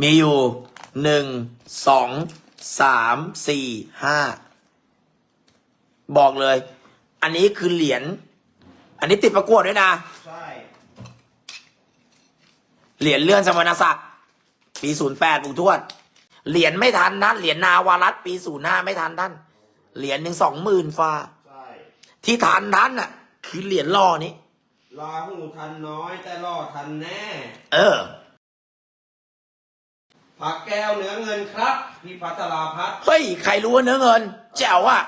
มีอยู่หนึ่งสองสามสี่ห้าบอกเลย อันนี้คือเหรียญอันนี้ติดประกวดด้วยนะ ใช่ เหรียญเลื่อนสมณศักดิ์ปีศูนย์แปดปู่ทวด เหรียญไม่ทันท่านเหรียญนาวารัตปีศูนย์ห้าไม่ทันท่าน เหรียญหนึ่งสองหมื่นฟ้า ใช่ ที่ทันท่านน่ะ คือเหรียญล่อนี้ลาหูทันน้อยแต่ล่อทันแน่ เออ ผักแก้วเนื้อเงินครับ พี่พัทราพัฒน์เฮ้ย ใครรู้ว่าเนื้อเงิน แจ๋วอะ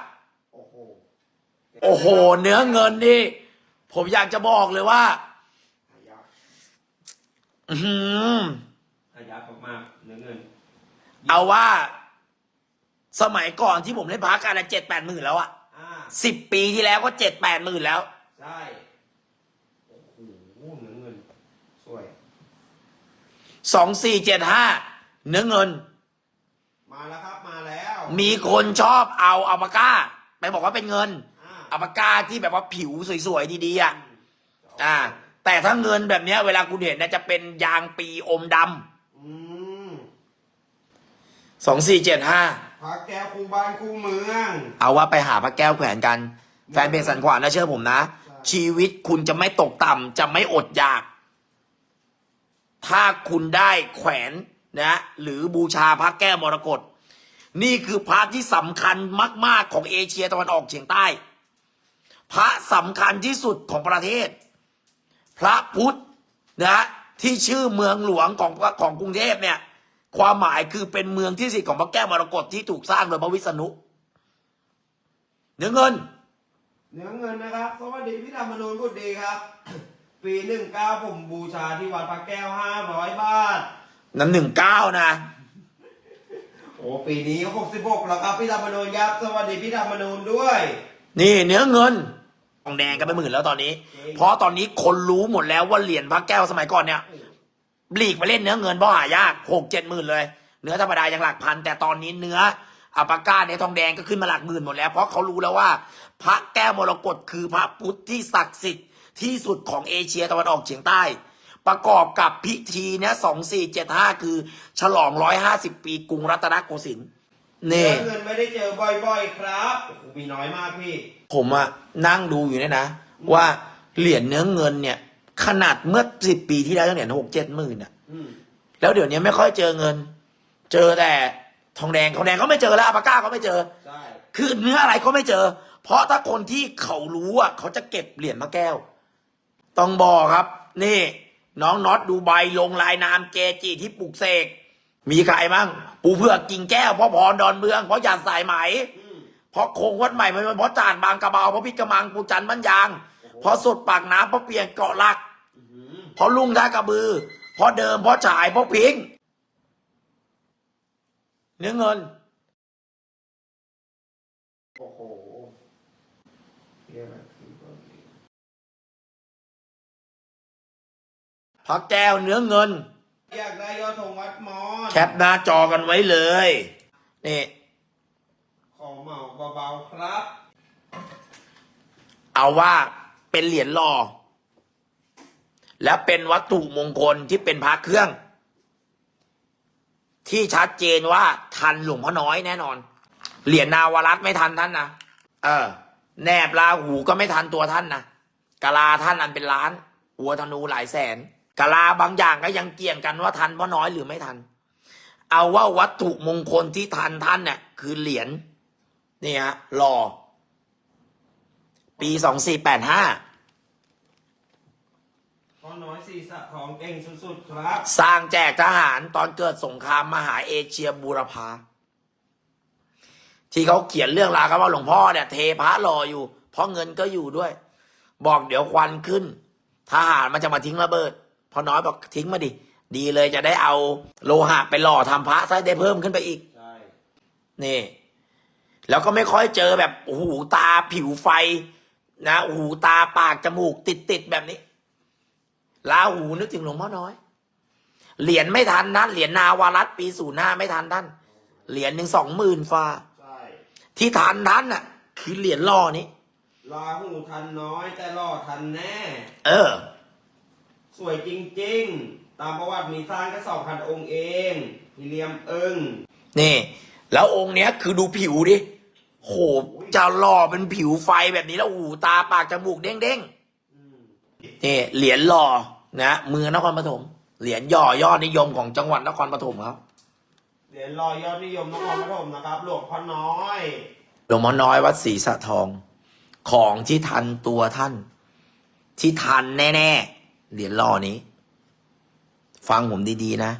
โอ้โหโอ้โห เนื้อเงินนี่ ผมอยากจะบอกเลยว่า หายากอือหือ หายากมากๆเนื้อเงิน เอาว่า สมัยก่อนที่ผมเล่นพักกันเจ็ดแปดหมื่นแล้วอะอ่า สิบปีที่แล้วก็เจ็ดแปดหมื่นแล้ว ใช่ โอ้โหเนื้อเงิน สวยสองสี่เจ็ดห้า เนื้อเงิน มาแล้วครับมาแล้วมีคนชอบเอาเอาปากกาไปบอกว่าเป็นเงินอ่าเอาปากกาที่แบบว่าผิวสวยๆดีๆอะอ่า แต่ถ้าเงินแบบเนี้ย เวลาคุณเห็นนะจะเป็นยางปีอมดอืมำสองสี่เจ็ดห้าผักแก้วคู่บ้านคู่เมือง เอาว่าไปหาพระแก้วแขวนกัน แฟนเพจสันขวานนะเชื่อผมนะใช่ชีวิตคุณจะไม่ตกต่ำจะไม่อดอยาก ถ้าคุณได้แขวน นะหรือบูชาพระแก้วมรกตนี่คือพระที่สำคัญมาก ๆ ของเอเชียตะวันออกเฉียงใต้ พระสำคัญที่สุดของประเทศ พระพุทธนะที่ชื่อเมืองหลวงของของกรุงเทพเนี่ย ความหมายคือเป็นเมืองที่สิทธิ์ของพระแก้วมรกตที่ถูกสร้างโดยพระวิษณุเนื้อเงิน เนื้อเงินนะครับ สวัสดีพี่ธรรมนูญบุตรดีครับ ปีหนึ่งเก้าผมบูชาที่วัดพระแก้วห้าร้อยบาท นั้นหนึ่งเก้านะ โอ้ปีนี้หกสิบหกแล้วครับ พี่ธรรมนูญครับสวัสดีพี่ธรรมนูญด้วย นี่เนื้อเงินทองแดงก็ไปหมื่นแล้วตอนนี้จริงเพราะตอนนี้คนรู้หมดแล้วว่าเหรียญพระแก้วสมัยก่อนเนี่ยบลีกไปเล่นเนื้อเงินเพราะหายากหกเจ็ดหมื่นเลย เนื้อธรรมดายังหลักพัน แต่ตอนนี้เนื้ออัปาก้าเนี่ยทองแดงก็ขึ้นมาหลักหมื่นหมดแล้ว เพราะเขารู้แล้วว่า พระแก้วมรกตคือพระพุทธที่ศักดิ์สิทธิ์ที่สุดของเอเชียตะวันออกเฉียงใต้ ประกอบกับพิธีเนี่ยสองสี่เจ็ดห้าคือ ฉลองร้อยห้าสิบปีกรุงรัตนโกสินทร์เนื้นี่อเงินไม่ได้เจอบ่อยๆครับโอ้โหมีน้อยมากพี่ ผมอะนั่งดูอยู่เนี่ยนะ ว่าเหรียญเนื้อเงินเนี่ย ขนาดเมื่อสิบปีที่แล้วยังเหรียญหกเจ็ดหมื่นอะอืมแล้วเดี๋ยวนี้ไม่ค่อยเจอเงิน เจอแต่ทองแดงทองแดงก็ไม่เจอแล้วอาปาก้าก็ไม่เจอ ใช่ คือเนื้ออะไรก็ไม่เจอ เพราะถ้าคนที่เขารู้อะเขาจะเก็บเหรียญพระแก้ว ต้องบอกครับ นี่ น้องน็อตดูใบลงลายนามเกจิที่ปลูกเสก มีใครบ้างปูเผือกกิ่งแก้วพ่อพรดอนเมืองพ่อหยาดสายไหมเพราะโคงวัดใหม่มันเพราะจานบางกระเบาเพราะพิกระมังปูจันทร์บ้านยางเพราะสดปากน้ำเพราะเปลี่ยนเกาะหลักเพราะลุงท่ากระบือเพราะเดิมเพราะฉายเพราะพิงเนื้อเงิน โอ้โหเรียกอะไรคือว่า พระแก้วเนื้อเงิน อยากได้ยอดธงวัดมอน แคปหน้าจอกันไว้เลย นี่ ขอเหมาเบาๆครับ เอาว่าเป็นเหรียญหล่อ และเป็นวัตถุมงคลที่เป็นพระเครื่อง ที่ชัดเจนว่าทันหลวงพ่อน้อยแน่นอน เหรียญนาวรัตน์ไม่ทันท่านนะ เออ แนบลาหูก็ไม่ทันตัวท่านนะกะลาท่านอันเป็นล้าน หัวธนูหลายแสน กะลาบางอย่างก็ยังเกี่ยงกันว่าทันพ่อน้อยหรือไม่ทัน เอาว่าวัตถุมงคลที่ทันท่านเนี่ยคือเหรียญนี่ฮะหล่อปีสองสี่แปดห้าพ่อน้อยศีรษะทองเก่งสุดๆครับ สร้างแจกทหารตอนเกิดสงครามมหาเอเชียบูรพาที่เขาเขียนเรื่องราวกันว่าหลวงพ่อเนี่ยเทพระรออยู่ เพราะเงินก็อยู่ด้วย บอกเดี๋ยวควันขึ้นทหารมันจะมาทิ้งระเบิด พอน้อยบอกทิ้งมาดิ ดีเลยจะได้เอาโลหะไปหล่อทำพระซะได้เพิ่มขึ้นไปอีกใช่นี่ แล้วก็ไม่ค่อยเจอแบบโอ้โหูตาผิวไฟ นะโอ้โหูตาปากจมูกติดติดๆแบบนี้ลาหูนึกถึงหลวงพ่อน้อย เหรียญไม่ทันนะเหรียญนาวารัตปีศูนย์ห้าไม่ทันท่านเหรียญหนึ่งสองหมื่นฟ้าใช่ที่ทันท่านน่ะ คือเหรียญล่อนี้ลาหูทันน้อยแต่ล่อทันแน่ เออ สวยจริงตามประวัติมีสร้างแค่สองพันองค์เองพิเลียมเอิงนี่ แล้วองค์เนี้ยคือดูผิวดิโหจะหล่อเป็นผิวไฟแบบนี้แล้วโอ้โหตาปากจมูกเด้งเด้งๆนี่เหรียญหล่อนะเมืองนครปฐมเหรียญย่อยอดนิยมของจังหวัดนครปฐมครับเหรียญรอยยอดนิยมนครปฐมนะครับ หลวงพ่อน้อยหลวงพ่อน้อยวัดศรีสะทอง ของที่ทันตัวท่าน ที่ทันแน่ ๆ เหรียญหล่อนี้ ฟังผมดีๆนะ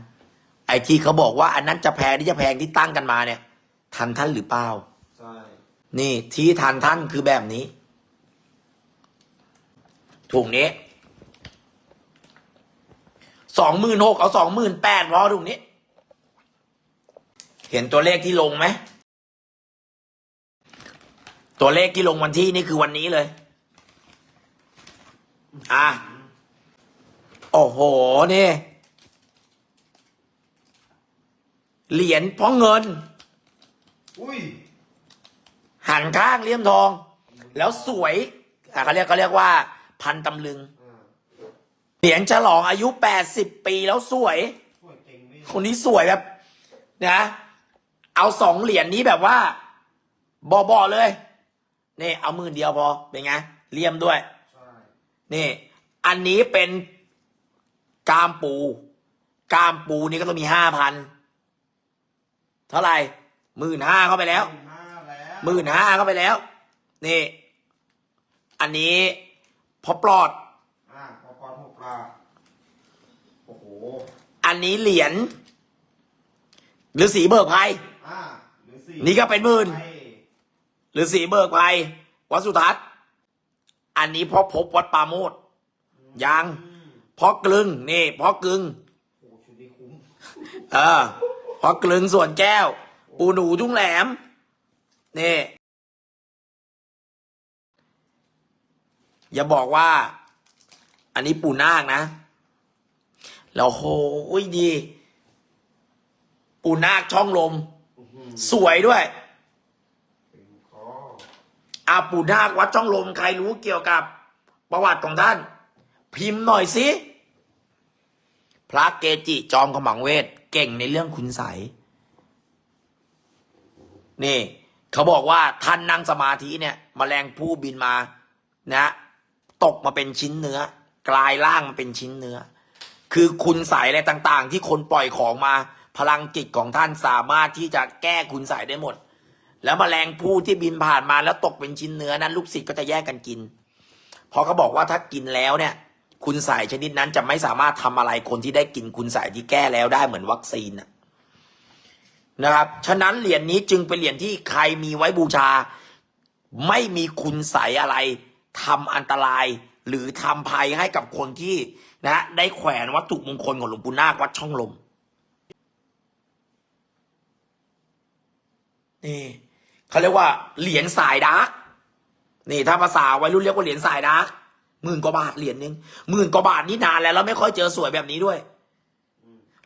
ไอ้ที่เขาบอกว่า อันนั้นจะแพงที่จะแพงที่ตั้งกันมาเนี่ย ทันท่านหรือเปล่าใช่นี่ที่ทันท่านคือแบบนี้ถุงนี้สองหมื่นหกเอาสองหมื่นแปดพอถุงนี้ เห็นตัวเลขที่ลงไหม ตัวเลขที่ลงวันที่นี่คือวันนี้เลย อะ โอ้โหนี่เหรียญเพราะเงิน อุ้ยหันข้างเลี่ยมทอง แล้วสวยอะเขาเรียกเขาเรียกว่า พันตำลึงอ่าเหรียญฉลองอายุแปดสิบปีแล้วสวย สวยจริงพี่คนนี้สวยแบบนะ เอาสองเหรียญนี้แบบว่า บอบอเลยนี่เอาหมื่นเดียวพอเป็นไงเลี่ยมด้วย ใช่ นี่ อันนี้เป็น กามปู กามปูนี่ก็ต้องมีห้าพันเท่าไหร่หมื่นห้าเข้าไปแล้วหมื่นห้าแล้วหมื่นห้าเข้าไปแล้ว นี่ อันนี้พอปลอดอ่าพอปอนหกลาโอ้โหอันนี้เหรียญหรือสีเบิกภัยอ่าหรือสี่นี่ก็เป็นหมื่นไปหรือสีเบิกภัยวัดสุทัศน์อันนี้พอพบวัดปราโมดยังอืม พอกลึงนี่พอกลึงโอ้โหชุดนี้คุ้มเออพอกลึงส่วนแก้ว ปูหนูทุ่งแหลม นี่ อย่าบอกว่า อันนี้ปูนาคนะแล้วโหยดี ปูนาคช่องลมอื้อหือสวยด้วยเป็นคออาปูนาควัดช่องลมใครรู้เกี่ยวกับ ประวัติของท่าน พิมพ์หน่อยสิ พระเกจิจอมขมังเวทเก่งในเรื่องคุณใสนี่เขาบอกว่าท่านนั่งสมาธิเนี่ยมแมลงผู้บินมานะตกมาเป็นชิ้นเนื้อ กลายร่างมาเป็นชิ้นเนื้อ คือคุณใสอะไรต่างๆ ที่คนปล่อยของมา พลังจิตของท่านสามารถที่จะแก้คุณใสได้หมด แล้วมแมลงผู้ที่บินผ่านมาแล้วตกเป็นชิ้นเนื้อนั้น ลูกศิษย์ก็จะแยกกันกิน เพราะเขาบอกว่าถ้ากินแล้วเนี่ย คุณใส่ชนิดนั้นจะไม่สามารถทำอะไรคนที่ได้กินคุณใส่ที่แก้แล้วได้เหมือนวัคซีนนะครับ ฉะนั้นเหรียญนี้จึงเป็นเหรียญที่ใครมีไว้บูชา ไม่มีคุณใสยอะไรทำอันตราย หรือทำภัยให้กับคนที่นะได้แขวนวัตถุมงคลของหลวงปู่นาควัดช่องลมนี่เขาเรียกว่าเหรียญสายดาร์กนี่ถ้าภาษาวัยรุ่นเรียกว่าเหรียญสายดาร์ก หมื่นกว่าบาทเหรียญหนึงหมื่นกว่าบาทนี่นานแล้วแล้วไม่ค่อยเจอสวยแบบนี้ด้วย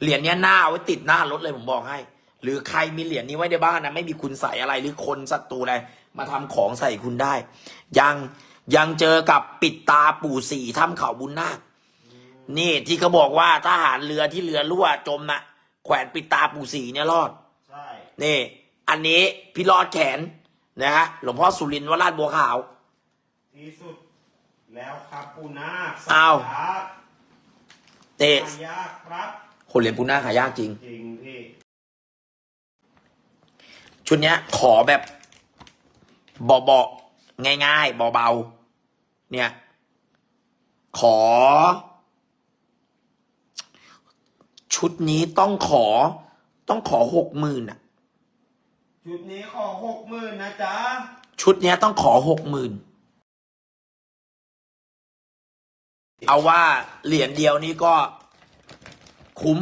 เหรียญเนี้ยหน้าเอาไว้ติดหน้ารถเลยผมบอกให้ หรือใครมีเหรียญนี้ไว้ในบ้านนะไม่มีคุณใส่อะไรหรือคนศัตรูอะไรมาทำของใส่คุณได้ ยังยังเจอกับปิดตาปู่สี่ถ้ำเขาบุญนาคนี่ที่เขาบอกว่าทหารเรือที่เรือรั่วจมนะแขวนปิดตาปู่สี่เนี่ยรอดใช่นี่ อันนี้พี่รอดแขนนะฮะหลวงพ่อสุรินทร์วราชบัวขาวที่สุด แล้วครับปูนาคอ้าวสัญญาเตะหายากครับคนเรียนปูนาขายากจริง จริงพี่ชุดเนี้ย ขอแบบเบาๆง่ายๆเบาๆเนี่ย ขอ ชุดนี้ต้องขอ ต้องขอหกหมื่นอะ ชุดนี้ขอหกหมื่นนะจ๊ะชุดเนี้ยต้องขอหกหมื่น เอาว่าเหรียญเดียวนี้ก็คุ้ม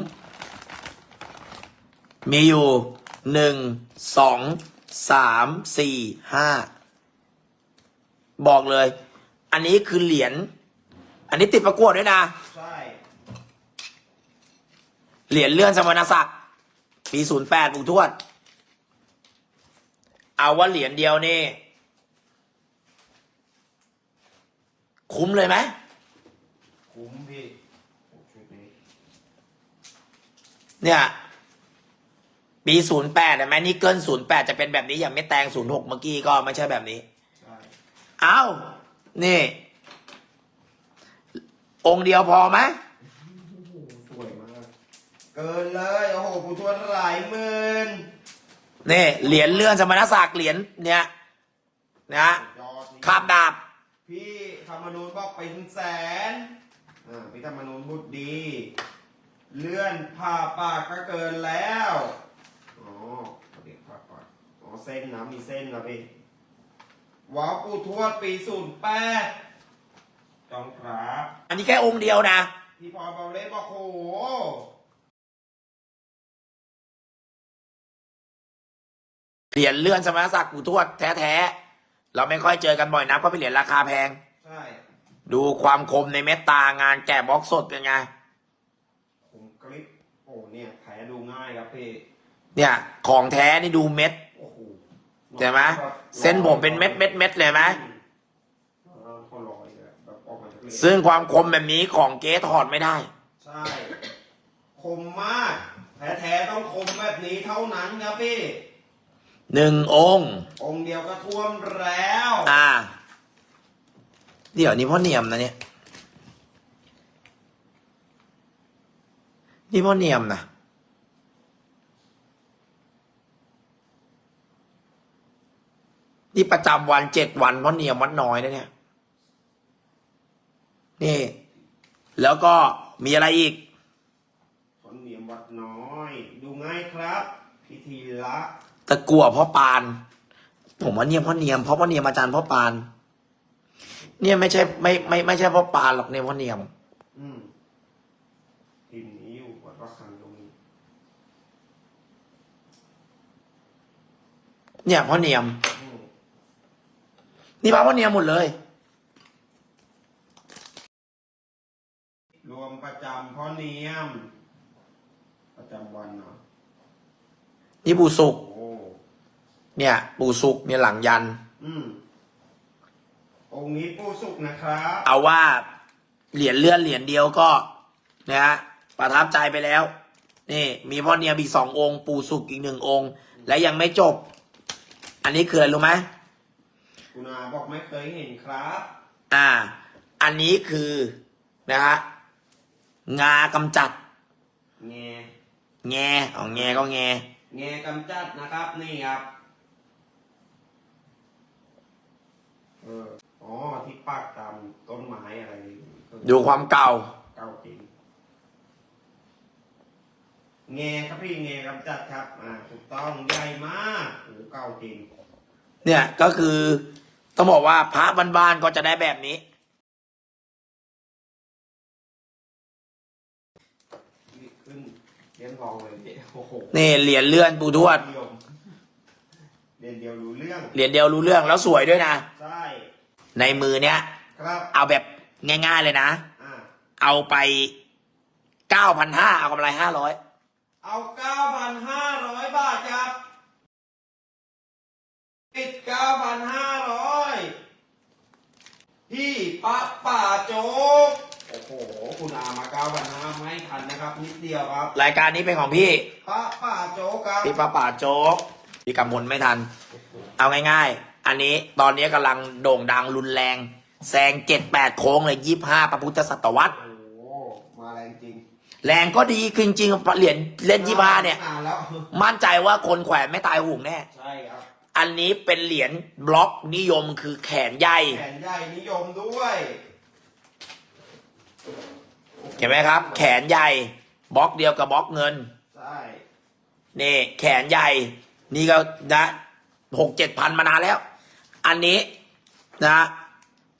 มีอยู่หนึ่งสองสามสี่ห้าบอกเลย อันนี้คือเหรียญอันนี้ติดประกวดด้วยนะ ใช่ เหรียญเลื่อนสมณศักดิ์ปีศูนย์แปดปู่ทวด เอาว่าเหรียญเดียวนี่ คุ้มเลยไหม คุ้มพี่โอ้ชุดนี้เนี่ยปีศูนย์แปดเห็นไหมนี่เกินศูนย์แปดจะเป็นแบบนี้อย่างไม่แตงศูนย์หกเมื่อกี้ก็ไม่ใช่แบบนี้ ใช่เอ้านี่ องค์เดียวพอไหมโอ้โหสวยมาก เกินเลยโอ้โหผู้ทวดหลายหมื่นนี่เหรียญเลื่อนสมณศักดิ์เหรียญเนี่ยนะยอดนี่คาบดาบ พี่ธรรมนูญบอกเป็นแสนอ่า พี่ธรรมนูญบุตรดี เลื่อนผ่าปากก็เกินแล้วอ๋อเดี๋ยวผ่าปากอ๋อเส้นนะมีเส้นนะพี่ว้าวปู่ทวดปีศูนย์แปดจองครับอันนี้แค่องค์เดียวนะ พี่พรเบาเล่บอกโหเหรียญเลื่อนสมณศักดิ์ปู่ทวดแท้ๆ เราไม่ค่อยเจอกันบ่อยนะเพราะเป็นเหรียญราคาแพง ใช่ ดูความคมในเม็ดตางานแกะบล็อกสดเป็นไง ผมกริปโอ้เนี่ยแผลดูง่ายครับพี่เนี่ย ของแท้นี่ดูเม็ดโอ้โหเห็นไหมเส้นผมเป็นเม็ดเม็ดเม็ดเลยไหมอ่าเขาลอยเลยแบบออกมาจากเหล็กซึ่งความคมแบบนี้ของเก๊ถอดไม่ได้ ใช่คมมากแท้ๆต้องคมแบบนี้เท่านั้นครับพี่หนึ่งองค์ องค์เดียวก็ท่วมแล้ว อ่า เดี๋ยวนี้พ่อเนียมนะเนี่ย นี่พ่อเนียมนะนี่ประจำวันเจ็ดวันพ่อเนียมวัดน้อยนะเนี่ย นี่ แล้วก็มีอะไรอีกขนเหนียมวัดน้อย ดูง่ายครับ พิธีละตะกัวพ่อปาน ผมว่าเนี่ยพ่อเนียมเพราะพ่อเนียมอาจารย์พ่อปาน เนี่ยไม่ใช่ไม่ไม่ไม่ใช่พ่อปานหรอกเนี่ยพ่อเนียม อืมพิมพ์นี้อยู่วัดระฆังตรงนี้เนี่ยพ่อเนียม อืมนี่พระพ่อเนียมหมดเลย รวมประจำพ่อเนียม ประจำวันเนาะนี่ปู่สุก โอ้เนี่ย ปู่สุกเนี่ยหลังยัน อืม องค์นี้ปูสุกนะครับ เอาว่าเหรียญเลื่อนเหรียญเดียวก็นะฮะประทับใจไปแล้ว นี่ มีพ่อเนียมอีกสององค์ ปู่สุกอีกหนึ่งองค์ และยังไม่จบ อันนี้คืออะไรรู้ไหมคุณอาบอกไม่เคยเห็นครับ อ่า อันนี้คือนะฮะงากำจัด แงแงเอาแงก็แง แงกำจัดนะครับนี่ครับ เออ อ๋อ ที่ปักตามต้นไม้อะไร ดูความเก่า เก่าจริงแงครับพี่แงกำจัดครับ อ่าถูกต้องใหญ่มากโอ้เก่าจริง เนี่ยก็คือต้องบอกว่าพระบ้านๆก็จะได้แบบนี้นี่ขึ้นเลี้ยงทองเลยพี่โอ้โหนี่เหรียญเลื่อนปูทวด นิยมเรียนเดียวรู้เรื่อง เหรียญเดียวรู้เรื่องแล้วสวยด้วยนะ ใช่ ในมือเนี้ยครับ เอาแบบ ง่าย ๆ เลยนะ อ่าเอาไปเก้าพันห้าเอากำไรห้าร้อยเอา9,500 บาทครับปิด9,500พี่ปะป่าโจ๊กโอ้โห คุณอามา9,500ไม่ทันนะครับ นิดเดียวครับรายการนี้เป็นของพี่ ปะป่าโจ๊กครับ พี่ป้าป่าโจ๊กพี่กำมลไม่ทัน เอาง่าย ๆ อันนี้ตอนนี้กำลังโด่งดังรุนแรง แซงเจ็ดแปดโค้งเลยยี่ห้าพระพุทธศตวรรษ โอ้โหมาแรงจริงแรงก็ดีคือจริงๆเหรียญเล่นยี่ห้าเนี่ยนานแล้ว มั่นใจว่าคนแขวนไม่ตายห่วงแน่ ใช่ครับ อันนี้เป็นเหรียญบล็อกนิยมคือแขนใหญ่ แขนใหญ่นิยมด้วยเห็นไหมครับ แขนใหญ่บล็อกเดียวกับบล็อกเงิน ใช่นี่แขนใหญ่ นี่ก็นะหกเจ็ดพันมานานแล้ว อันนี้นะ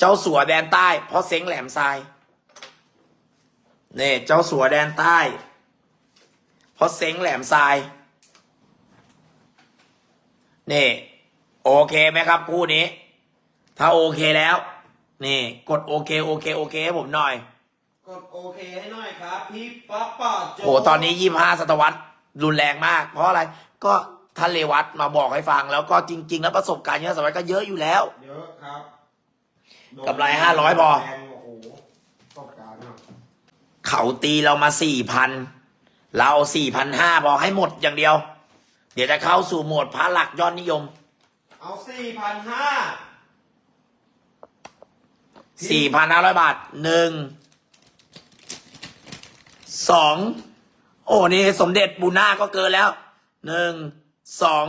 เจ้าสัวแดนใต้ เพราะเซ้งแหลมทรายนี่เจ้าสัวแดนใต้ เพราะเซ้งแหลมทรายนี่โอเคไหมครับคู่นี้ ถ้าโอเคแล้ว นี่ กดโอเคโอเคโอเคให้ผมหน่อย กดโอเคให้หน่อยครับพี่ป๊าป่าโจ๊กโหตอนนี้ยี่ห้าศตวรรษรุนแรงมาก เพราะอะไรก็ท่านเลวัตมาบอกให้ฟัง แล้วก็จริง ๆ แล้วประสบการณ์ยี่ห้าศตวรรษก็เยอะอยู่แล้ว เยอะครับ กำไร500พอแรงโอ้โหประสบการณ์ครับเขาตีเรามาสี่พัน เราสี่พันห้าพอให้หมดอย่างเดียว เดี๋ยวจะเข้าสู่โหมดพระหลักยอดนิยมเอาสี่พันห้าสี่พันห้าร้อยบาทหนึ่งสองโอ้นี่สมเด็จบูนาก็เกินแล้วหนึ่งสอง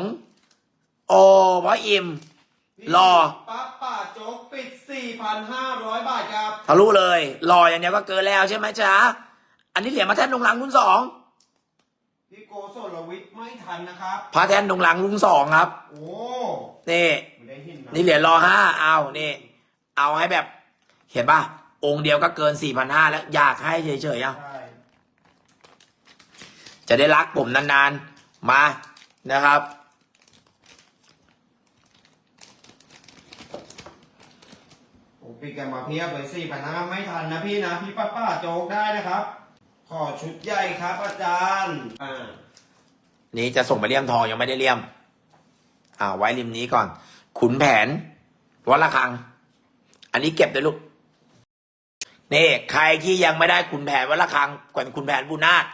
โอ้พระอิม รอ ป้าป่าโจ๊กปิดสี่พันห้าร้อยบาทครับ ทะลุเลยรออย่างเดียวก็เกินแล้วใช่ไหมจ๊ะ อันนี้เหรียญพระแท่นดงหลังรุ่นสองพี่โกโซลวิทย์ไม่ทันนะครับ พระแท่นดงหลังรุ่นสองครับ โอ้นี่ ไม่ได้หินนะนี่เหรียญรอห้าเอานี่ เอาให้แบบ เห็นป่ะ องค์เดียวก็เกินสี่พันห้าแล้ว อยากให้เฉยๆอะ ใช่จะได้รักผมนานๆ มานะครับ ผม ปิดกันมาเพียบเลยสี่พันห้าไม่ทันนะพี่นะ พี่ป้าป้าโจ๊กได้นะครับ ขอชุดใหญ่ครับอาจารย์อ่านี่จะส่งไปเลี่ยมทองยังไม่ได้เลี่ยม อ่า ไว้ริมนี้ก่อน ขุนแผนวัดระฆัง อันนี้เก็บเลยลูกนี่ใครที่ยังไม่ได้ขุนแผนวัดระฆังแกวนขุนแผนบุญนาถ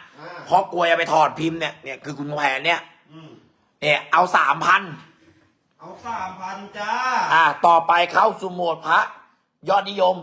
เพราะกลัวจะไปถอดพิมพ์เนี่ยเนี่ยคือขุนแผนเนี่ยเนี่ยเอาสามพันเอาสามพันจ้า อ่า ต่อไปเข้าสู่โมดพระ ยอดนิยม